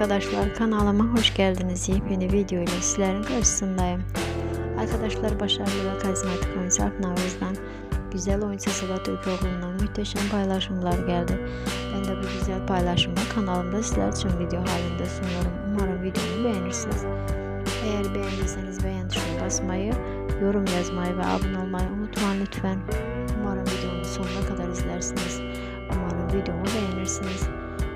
arkadaşlar kanalıma hoş geldiniz. Yepyeni video ile sizlerin karşısındayım. Arkadaşlar başarılı ve karizmatik oyuncu Avuz'dan güzel oyuncu Sıla Türkoğlu'ndan muhteşem paylaşımlar geldi. Ben de bu güzel paylaşımı kanalımda sizler için video halinde sunuyorum. Umarım videomu beğenirsiniz. Eğer beğendiyseniz beğen tuşuna basmayı, yorum yazmayı ve abone olmayı unutmayın lütfen. Umarım videomu sonuna kadar izlersiniz. Umarım videomu beğenirsiniz.